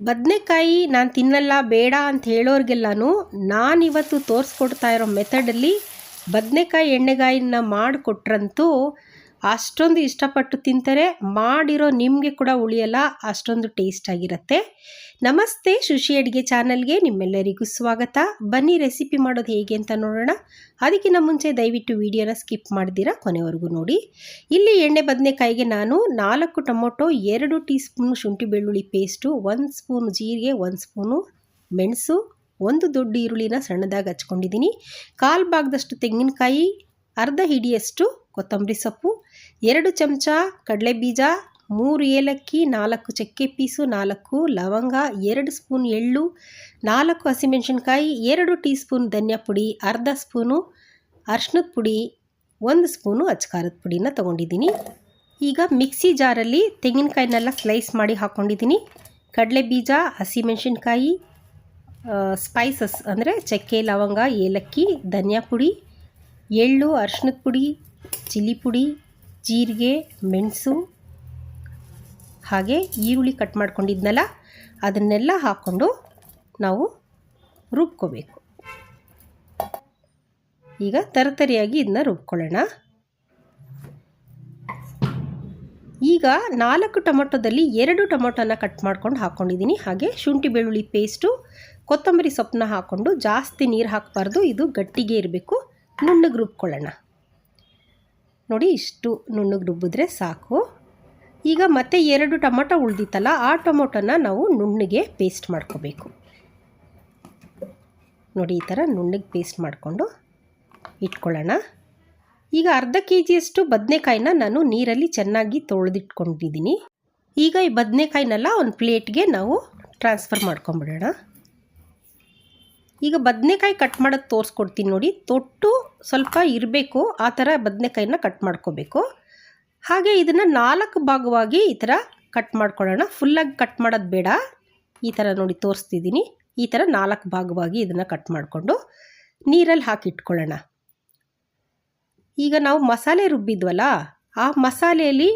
ಬದನೆಕಾಯಿ ನಾನು ತಿನ್ನಲ್ಲ ಬೇಡ ಅಂತ ಹೇಳೋರಿಗೆಲ್ಲನೂ ನಾನಿವತ್ತು ತೋರಿಸ್ಕೊಡ್ತಾ ಇರೋ ಮೆಥಡಲ್ಲಿ ಬದನೆಕಾಯಿ ಎಣ್ಣೆಗಾಯಿನ ಮಾಡಿಕೊಟ್ರಂತೂ ಅಷ್ಟೊಂದು ಇಷ್ಟಪಟ್ಟು ತಿಂತಾರೆ ಮಾಡಿರೋ ನಿಮಗೆ ಕೂಡ ಉಳಿಯಲ್ಲ, ಅಷ್ಟೊಂದು ಟೇಸ್ಟ್ ಆಗಿರುತ್ತೆ. ನಮಸ್ತೆ ಶುಶಿ ಅಡುಗೆ ಚಾನಲ್ಗೆ ನಿಮ್ಮೆಲ್ಲರಿಗೂ ಸ್ವಾಗತ. ಬನ್ನಿ ರೆಸಿಪಿ ಮಾಡೋದು ಹೇಗೆ ಅಂತ ನೋಡೋಣ. ಅದಕ್ಕಿಂತ ಮುಂಚೆ ದಯವಿಟ್ಟು ವಿಡಿಯೋನ ಸ್ಕಿಪ್ ಮಾಡ್ದಿರಾ ಕೊನೆವರೆಗೂ ನೋಡಿ. ಇಲ್ಲಿ ಎಣ್ಣೆ ಬದನೆಕಾಯಿಗೆ ನಾನು ನಾಲ್ಕು ಟೊಮೊಟೊ, ಎರಡು ಟೀ ಸ್ಪೂನು ಶುಂಠಿ ಬೆಳ್ಳುಳ್ಳಿ ಪೇಸ್ಟು ಒಂದು ಸ್ಪೂನ್ ಜೀರಿಗೆ, ಒಂದು ಸ್ಪೂನು ಮೆಣಸು, ಒಂದು ದೊಡ್ಡ ಈರುಳ್ಳಿನ ಸಣ್ಣದಾಗಿ ಹಚ್ಕೊಂಡಿದ್ದೀನಿ. ಕಾಲು ಭಾಗದಷ್ಟು ತೆಂಗಿನಕಾಯಿ, ಅರ್ಧ ಹಿಡಿಯಷ್ಟು ಕೊತ್ತಂಬರಿ ಸೊಪ್ಪು ಎರಡು ಚಮಚ ಕಡಲೆ ಬೀಜ ಮೂರು ಏಲಕ್ಕಿ, ನಾಲ್ಕು ಚಕ್ಕೆ ಪೀಸು, ನಾಲ್ಕು ಲವಂಗ, ಎರಡು ಸ್ಪೂನ್ ಎಳ್ಳು, ನಾಲ್ಕು ಹಸಿಮೆಣಸಿನ್ಕಾಯಿ, ಎರಡು ಟೀ ಸ್ಪೂನ್ ಧನಿಯಾ ಪುಡಿ, ಅರ್ಧ ಸ್ಪೂನು ಅರ್ಶಿನದ ಪುಡಿ, ಒಂದು ಸ್ಪೂನು ಅಚ್ಕಾರದ ಪುಡಿನ ತೊಗೊಂಡಿದ್ದೀನಿ. ಈಗ ಮಿಕ್ಸಿ ಜಾರಲ್ಲಿ ತೆಂಗಿನಕಾಯಿನೆಲ್ಲ ಸ್ಲೈಸ್ ಮಾಡಿ ಹಾಕ್ಕೊಂಡಿದ್ದೀನಿ ಕಡಲೆ ಬೀಜ ಹಸಿಮೆಣಸಿನ್ಕಾಯಿ ಸ್ಪೈಸಸ್ ಅಂದರೆ ಚಕ್ಕೆ, ಲವಂಗ, ಏಲಕ್ಕಿ, ಧನಿಯಾ ಪುಡಿ, ಎಳ್ಳು ಅರ್ಶಿನದ ಪುಡಿ, ಚಿಲ್ಲಿ ಪುಡಿ ಜೀರಿಗೆ, ಮೆಣಸು, ಹಾಗೆ ಈರುಳ್ಳಿ ಕಟ್ ಮಾಡ್ಕೊಂಡಿದ್ನಲ್ಲ, ಅದನ್ನೆಲ್ಲ ಹಾಕ್ಕೊಂಡು ನಾವು ರುಬ್ಕೋಬೇಕು. ಈಗ ತರತರಿಯಾಗಿ ಇದನ್ನ ರುಬ್ಕೊಳ್ಳೋಣ. ಈಗ ನಾಲ್ಕು ಟೊಮೊಟೊದಲ್ಲಿ ಎರಡು ಟೊಮೊಟೊನ ಕಟ್ ಮಾಡ್ಕೊಂಡು ಹಾಕ್ಕೊಂಡಿದ್ದೀನಿ ಹಾಗೆ ಶುಂಠಿ ಬೆಳ್ಳುಳ್ಳಿ ಪೇಸ್ಟು ಕೊತ್ತಂಬರಿ ಸೊಪ್ಪನ್ನ ಹಾಕ್ಕೊಂಡು ಜಾಸ್ತಿ ನೀರು ಹಾಕಬಾರ್ದು, ಇದು ಗಟ್ಟಿಗೆ ಇರಬೇಕು. ನುಣ್ಣಗೆ ರುಬ್ಕೊಳ್ಳೋಣ. ನೋಡಿ ಇಷ್ಟು ನುಣ್ಣಗೆ ರುಬ್ಬಿದ್ರೆ ಸಾಕು. ಈಗ ಮತ್ತೆ ಎರಡು ಟೊಮೊಟೊ ಉಳ್ದಿತ್ತಲ್ಲ, ಆ ಟೊಮೊಟೊನ ನಾವು ನುಣ್ಣಗೆ ಪೇಸ್ಟ್ ಮಾಡ್ಕೋಬೇಕು. ನೋಡಿ ಈ ಥರ ನುಣ್ಣಗೆ ಪೇಸ್ಟ್ ಮಾಡಿಕೊಂಡು ಇಟ್ಕೊಳ್ಳೋಣ. ಈಗ ಅರ್ಧ ಕೆ ಜಿಯಷ್ಟು ಬದನೆಕಾಯಿನ ನಾನು ನೀರಲ್ಲಿ ಚೆನ್ನಾಗಿ ತೊಳೆದಿಟ್ಕೊಂಡಿದ್ದೀನಿ. ಈಗ ಈ ಬದನೆಕಾಯಿನೆಲ್ಲ ಒಂದು ಪ್ಲೇಟ್ಗೆ ನಾವು ಟ್ರಾನ್ಸ್ಫರ್ ಮಾಡ್ಕೊಂಬಿಡೋಣ. ಈಗ ಬದನೆಕಾಯಿ ಕಟ್ ಮಾಡೋದು ತೋರಿಸ್ಕೊಡ್ತೀನಿ ನೋಡಿ. ತೊಟ್ಟು ಸ್ವಲ್ಪ ಇರಬೇಕು, ಆ ಥರ ಬದನೆಕಾಯಿನ ಕಟ್ ಮಾಡ್ಕೋಬೇಕು. ಹಾಗೆ ಇದನ್ನು ನಾಲ್ಕು ಭಾಗವಾಗಿ ಈ ಥರ ಕಟ್ ಮಾಡ್ಕೊಳ್ಳೋಣ. ಫುಲ್ಲಾಗಿ ಕಟ್ ಮಾಡೋದು ಬೇಡ. ಈ ಥರ ನೋಡಿ ತೋರಿಸ್ತಿದ್ದೀನಿ. ಈ ಥರ ನಾಲ್ಕು ಭಾಗವಾಗಿ ಇದನ್ನು ಕಟ್ ಮಾಡಿಕೊಂಡು ನೀರಲ್ಲಿ ಹಾಕಿಟ್ಕೊಳ್ಳೋಣ. ಈಗ ನಾವು ಮಸಾಲೆ ರುಬ್ಬಿದ್ವಲ್ಲ, ಆ ಮಸಾಲೆಯಲ್ಲಿ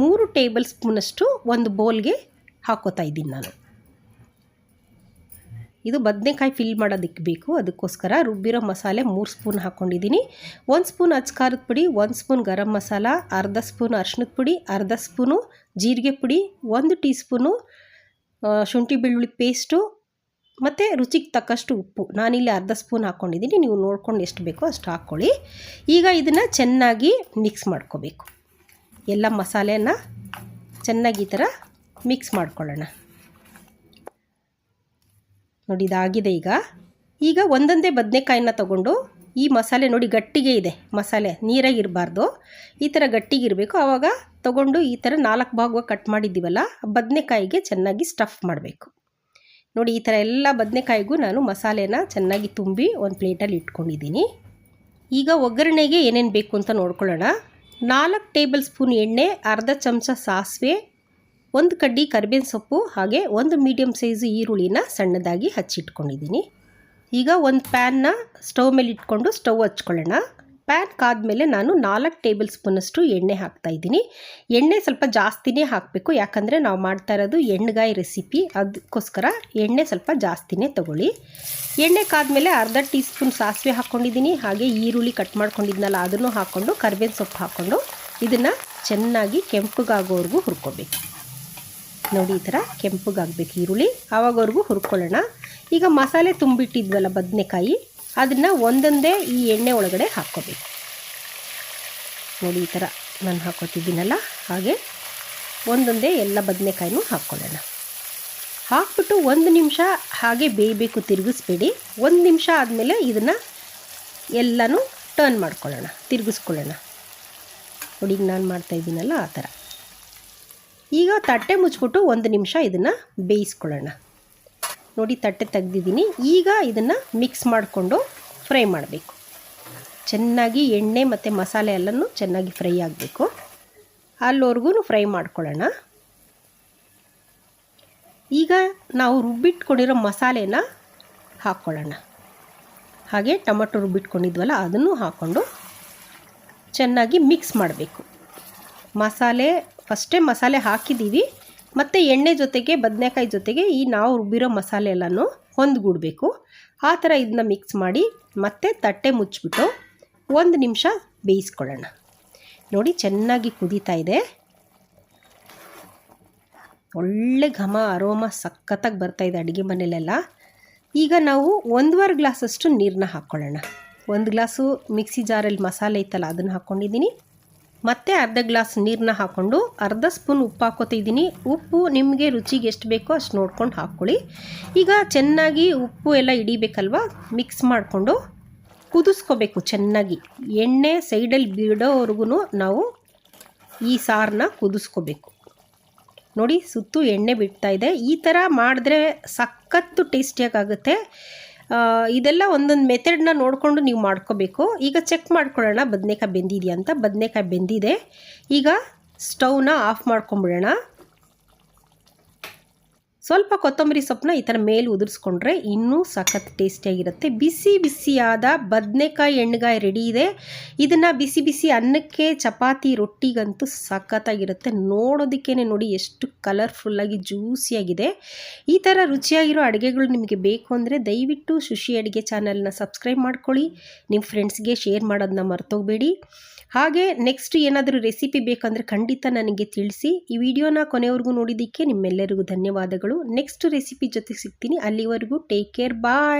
ಮೂರು ಟೇಬಲ್ ಸ್ಪೂನಷ್ಟು ಒಂದು ಬೌಲ್ಗೆ ಹಾಕೋತಾ ಇದ್ದೀನಿ ನಾನು. ಇದು ಬದನೆಕಾಯಿ ಫಿಲ್ ಮಾಡೋದಕ್ಕೆ ಬೇಕು. ಅದಕ್ಕೋಸ್ಕರ ರುಬ್ಬಿರೋ ಮಸಾಲೆ ಮೂರು ಸ್ಪೂನ್ ಹಾಕ್ಕೊಂಡಿದ್ದೀನಿ ಒಂದು ಸ್ಪೂನ್ ಅಚ್ಕಾರದ ಪುಡಿ, ಒಂದು ಸ್ಪೂನ್ ಗರಂ ಮಸಾಲ, ಅರ್ಧ ಸ್ಪೂನ್ ಅರ್ಶಿನದ ಪುಡಿ, ಅರ್ಧ ಸ್ಪೂನು ಜೀರಿಗೆ ಪುಡಿ, ಒಂದು ಟೀ ಸ್ಪೂನು ಶುಂಠಿ ಬೆಳ್ಳುಳ್ಳಿ ಪೇಸ್ಟು, ಮತ್ತು ರುಚಿಗೆ ತಕ್ಕಷ್ಟು ಉಪ್ಪು. ನಾನಿಲ್ಲಿ ಅರ್ಧ ಸ್ಪೂನ್ ಹಾಕ್ಕೊಂಡಿದ್ದೀನಿ ನೀವು ನೋಡ್ಕೊಂಡು ಎಷ್ಟು ಬೇಕೋ ಅಷ್ಟು ಹಾಕ್ಕೊಳ್ಳಿ ಈಗ ಇದನ್ನು ಚೆನ್ನಾಗಿ ಮಿಕ್ಸ್ ಮಾಡ್ಕೋಬೇಕು. ಎಲ್ಲ ಮಸಾಲೆನ ಚೆನ್ನಾಗಿ ಈ ಥರ ಮಿಕ್ಸ್ ಮಾಡ್ಕೊಳ್ಳೋಣ. ನೋಡಿ ಇದಾಗಿದೆ ಈಗ. ಈಗ ಒಂದೊಂದೇ ಬದನೆಕಾಯಿನ ತಗೊಂಡು ಈ ಮಸಾಲೆ ನೋಡಿ ಗಟ್ಟಿಗೆ ಇದೆ. ಮಸಾಲೆ ನೀರಾಗಿರಬಾರ್ದು. ಈ ಥರ ಗಟ್ಟಿಗಿರಬೇಕು ಆವಾಗ ತಗೊಂಡು ಈ ಥರ ನಾಲ್ಕು ಭಾಗವಾಗಿ ಕಟ್ ಮಾಡಿದ್ದೀವಲ್ಲ ಬದನೆಕಾಯಿಗೆ ಚೆನ್ನಾಗಿ ಸ್ಟಫ್ ಮಾಡಬೇಕು. ನೋಡಿ ಈ ಥರ ಎಲ್ಲ ಬದನೆಕಾಯಿಗೂ ನಾನು ಮಸಾಲೆನ ಚೆನ್ನಾಗಿ ತುಂಬಿ ಒಂದು ಪ್ಲೇಟಲ್ಲಿ ಇಟ್ಕೊಂಡಿದ್ದೀನಿ. ಈಗ ಒಗ್ಗರಣೆಗೆ ಏನೇನು ಬೇಕು ಅಂತ ನೋಡ್ಕೊಳ್ಳೋಣ. ನಾಲ್ಕು ಟೇಬಲ್ ಸ್ಪೂನ್ ಎಣ್ಣೆ, ಅರ್ಧ ಚಮಚ ಸಾಸಿವೆ ಒಂದು ಕಡ್ಡಿ ಕರಿಬೇವಿನ ಸೊಪ್ಪು ಹಾಗೆ ಒಂದು ಮೀಡಿಯಮ್ ಸೈಜು ಈರುಳ್ಳಿನ ಸಣ್ಣದಾಗಿ ಹಚ್ಚಿಟ್ಕೊಂಡಿದ್ದೀನಿ. ಈಗ ಒಂದು ಪ್ಯಾನ್ನ ಸ್ಟವ್ ಮೇಲೆ ಇಟ್ಕೊಂಡು ಸ್ಟವ್ ಹಚ್ಕೊಳ್ಳೋಣ. ಪ್ಯಾನ್ ಕಾದ್ಮೇಲೆ ನಾನು ನಾಲ್ಕು ಟೇಬಲ್ ಸ್ಪೂನಷ್ಟು ಎಣ್ಣೆ ಹಾಕ್ತಾಯಿದ್ದೀನಿ ಎಣ್ಣೆ ಸ್ವಲ್ಪ ಜಾಸ್ತಿನೇ ಹಾಕಬೇಕು. ಯಾಕಂದರೆ ನಾವು ಮಾಡ್ತಾ ಇರೋದು ಎಣ್ಣೆಗಾಯಿ ರೆಸಿಪಿ ಅದಕ್ಕೋಸ್ಕರ ಎಣ್ಣೆ ಸ್ವಲ್ಪ ಜಾಸ್ತಿನೇ ತೊಗೊಳ್ಳಿ. ಎಣ್ಣೆ ಕಾದ್ಮೇಲೆ ಅರ್ಧ ಟೀ ಸ್ಪೂನ್ ಸಾಸಿವೆ ಹಾಕ್ಕೊಂಡಿದ್ದೀನಿ. ಹಾಗೆ ಈರುಳ್ಳಿ ಕಟ್ ಮಾಡ್ಕೊಂಡಿದ್ನಲ್ಲ, ಅದನ್ನು ಹಾಕ್ಕೊಂಡು ಕರ್ಬೇವಿನ ಸೊಪ್ಪು ಹಾಕ್ಕೊಂಡು ಇದನ್ನು ಚೆನ್ನಾಗಿ ಕೆಂಪಗಾಗೋವರೆಗೂ ಹುರ್ಕೋಬೇಕು. ನೋಡಿ ಈ ಥರ ಕೆಂಪಗಾಗಬೇಕು ಈರುಳ್ಳಿ. ಆವಾಗವರೆಗೂ ಹುರ್ಕೊಳ್ಳೋಣ. ಈಗ ಮಸಾಲೆ ತುಂಬಿಟ್ಟಿದ್ವಲ್ಲ ಬದನೆಕಾಯಿ, ಅದನ್ನು ಒಂದೊಂದೇ ಈ ಎಣ್ಣೆ ಒಳಗಡೆ ಹಾಕ್ಕೋಬೇಕು. ನೋಡಿ ಈ ಥರ ನಾನು ಹಾಕ್ಕೊತಿದ್ದೀನಲ್ಲ, ಹಾಗೆ ಒಂದೊಂದೇ ಎಲ್ಲ ಬದನೆಕಾಯಿನೂ ಹಾಕ್ಕೊಳ್ಳೋಣ. ಹಾಕ್ಬಿಟ್ಟು ಒಂದು ನಿಮಿಷ ಹಾಗೆ ಬೇಯಬೇಕು, ತಿರುಗಿಸ್ಬೇಡಿ. ಒಂದು ನಿಮಿಷ ಆದಮೇಲೆ ಇದನ್ನು ಎಲ್ಲನೂ ಟರ್ನ್ ಮಾಡ್ಕೊಳ್ಳೋಣ, ತಿರುಗಿಸ್ಕೊಳ್ಳೋಣ. ನೋಡಿ ನಾನು ಮಾಡ್ತಾಯಿದ್ದೀನಲ್ಲ ಆ ಥರ. ಈಗ ತಟ್ಟೆ ಮುಚ್ಚಿಬಿಟ್ಟು ಒಂದು ನಿಮಿಷ ಇದನ್ನು ಬೇಯಿಸ್ಕೊಳ್ಳೋಣ. ನೋಡಿ ತಟ್ಟೆ ತೆಗ್ದಿದ್ದೀನಿ. ಈಗ ಇದನ್ನು ಮಿಕ್ಸ್ ಮಾಡಿಕೊಂಡು ಫ್ರೈ ಮಾಡಬೇಕು. ಚೆನ್ನಾಗಿ ಎಣ್ಣೆ ಮತ್ತು ಮಸಾಲೆ ಎಲ್ಲನೂ ಚೆನ್ನಾಗಿ ಫ್ರೈ ಆಗಬೇಕು. ಅಲ್ಲಿವರೆಗೂ ಫ್ರೈ ಮಾಡ್ಕೊಳ್ಳೋಣ. ಈಗ ನಾವು ರುಬ್ಬಿಟ್ಕೊಂಡಿರೋ ಮಸಾಲೆನ ಹಾಕ್ಕೊಳ್ಳೋಣ. ಹಾಗೆ ಟೊಮಟೊ ರುಬ್ಬಿಟ್ಕೊಂಡಿದ್ವಲ್ಲ ಅದನ್ನು ಹಾಕ್ಕೊಂಡು ಚೆನ್ನಾಗಿ ಮಿಕ್ಸ್ ಮಾಡಬೇಕು. ಮಸಾಲೆ ಫಸ್ಟೇ ಮಸಾಲೆ ಹಾಕಿದ್ದೀವಿ. ಮತ್ತು ಎಣ್ಣೆ ಜೊತೆಗೆ, ಬದನೆಕಾಯಿ ಜೊತೆಗೆ ಈ ನಾವು ರುಬ್ಬಿರೋ ಮಸಾಲೆ ಎಲ್ಲನೂ ಹೊಂದ್ಗೂಡಬೇಕು ಆ ಥರ ಇದನ್ನ ಮಿಕ್ಸ್ ಮಾಡಿ ಮತ್ತೆ ತಟ್ಟೆ ಮುಚ್ಚಿಬಿಟ್ಟು ಒಂದು ನಿಮಿಷ ಬೇಯಿಸ್ಕೊಳ್ಳೋಣ. ನೋಡಿ ಚೆನ್ನಾಗಿ ಕುದೀತಾ ಇದೆ. ಒಳ್ಳೆ ಘಮ, ಅರೋಮ ಸಖತ್ತಾಗಿ ಬರ್ತಾ ಇದೆ ಅಡುಗೆ ಮನೆಯಲ್ಲೆಲ್ಲ ಈಗ ನಾವು ಒಂದುವರೆ ಗ್ಲಾಸಷ್ಟು ನೀರನ್ನ ಹಾಕ್ಕೊಳ್ಳೋಣ. ಒಂದು ಗ್ಲಾಸು ಮಿಕ್ಸಿ ಜಾರಲ್ಲಿ ಮಸಾಲೆ ಇತ್ತಲ್ಲ ಅದನ್ನು ಹಾಕ್ಕೊಂಡಿದ್ದೀನಿ. ಮತ್ತು ಅರ್ಧ ಗ್ಲಾಸ್ ನೀರನ್ನ ಹಾಕ್ಕೊಂಡು ಅರ್ಧ ಸ್ಪೂನ್ ಉಪ್ಪು ಹಾಕೋತಿದ್ದೀನಿ ಉಪ್ಪು ನಿಮಗೆ ರುಚಿಗೆ ಎಷ್ಟು ಬೇಕೋ ಅಷ್ಟು ನೋಡ್ಕೊಂಡು ಹಾಕ್ಕೊಳ್ಳಿ. ಈಗ ಚೆನ್ನಾಗಿ ಉಪ್ಪು ಎಲ್ಲ ಹಿಡಿಬೇಕಲ್ವ? ಮಿಕ್ಸ್ ಮಾಡಿಕೊಂಡು ಕುದಿಸ್ಕೋಬೇಕು ಚೆನ್ನಾಗಿ. ಎಣ್ಣೆ ಸೈಡಲ್ಲಿ ಬಿಡೋವರೆಗೂ ನಾವು ಈ ಸಾರನ್ನ ಕುದಿಸ್ಕೋಬೇಕು. ನೋಡಿ ಸುತ್ತು ಎಣ್ಣೆ ಬಿಡ್ತಾ ಇದೆ. ಈ ಥರ ಮಾಡಿದ್ರೆ ಸಖತ್ತು ಟೇಸ್ಟಿಯಾಗುತ್ತೆ ಇದೆಲ್ಲ ಒಂದೊಂದು ಮೆಥಡ್ನ ನೋಡಿಕೊಂಡು ನೀವು ಮಾಡ್ಕೋಬೇಕು. ಈಗ ಚೆಕ್ ಮಾಡ್ಕೊಳ್ಳೋಣ, ಬದನೆಕಾಯಿ ಬೆಂದಿದೆಯಾ ಅಂತ. ಬದನೆಕಾಯಿ ಬೆಂದಿದೆ. ಈಗ ಸ್ಟವ್ನ ಆಫ್ ಮಾಡ್ಕೊಂಬಿಡೋಣ. ಸ್ವಲ್ಪ ಕೊತ್ತಂಬರಿ ಸೊಪ್ಪನ್ನ ಈ ಥರ ಮೇಲೆ ಉದುರಿಸ್ಕೊಂಡ್ರೆ ಇನ್ನೂ ಸಖತ್ ಟೇಸ್ಟಿಯಾಗಿರುತ್ತೆ. ಬಿಸಿ ಬಿಸಿಯಾದ ಬದನೆಕಾಯಿ ಎಣ್ಣೆಗಾಯಿ ರೆಡಿ ಇದೆ. ಇದನ್ನು ಬಿಸಿ ಬಿಸಿ ಅನ್ನಕ್ಕೆ ಚಪಾತಿ ರೊಟ್ಟಿಗಂತೂ ಸಖತ್ತಾಗಿರುತ್ತೆ. ನೋಡೋದಕ್ಕೇ ನೋಡಿ ಎಷ್ಟು ಕಲರ್ಫುಲ್ಲಾಗಿ ಜ್ಯೂಸಿಯಾಗಿದೆ ಈ ಥರ ರುಚಿಯಾಗಿರೋ ಅಡುಗೆಗಳು ನಿಮಗೆ ಬೇಕು ಅಂದರೆ ದಯವಿಟ್ಟು ಶುಶಿ ಅಡುಗೆ ಚಾನಲ್ನ ಸಬ್ಸ್ಕ್ರೈಬ್ ಮಾಡ್ಕೊಳ್ಳಿ. ನಿಮ್ಮ ಫ್ರೆಂಡ್ಸ್ಗೆ ಶೇರ್ ಮಾಡೋದನ್ನ ಮರ್ತೋಗಬೇಡಿ. ಹಾಗೆ ನೆಕ್ಸ್ಟ್ ಏನಾದರೂ ರೆಸಿಪಿ ಬೇಕಂದರೆ ಖಂಡಿತ ನನಗೆ ತಿಳಿಸಿ. ಈ ವಿಡಿಯೋನ ಕೊನೆವರೆಗೂ ನೋಡಿದ್ದಕ್ಕೆ ನಿಮ್ಮೆಲ್ಲರಿಗೂ ಧನ್ಯವಾದಗಳು. ನೆಕ್ಸ್ಟ್ ರೆಸಿಪಿ ಜೊತೆ ಸಿಗ್ತೀನಿ. ಅಲ್ಲಿವರೆಗೂ ಟೇಕ್ ಕೇರ್ ಬಾಯ್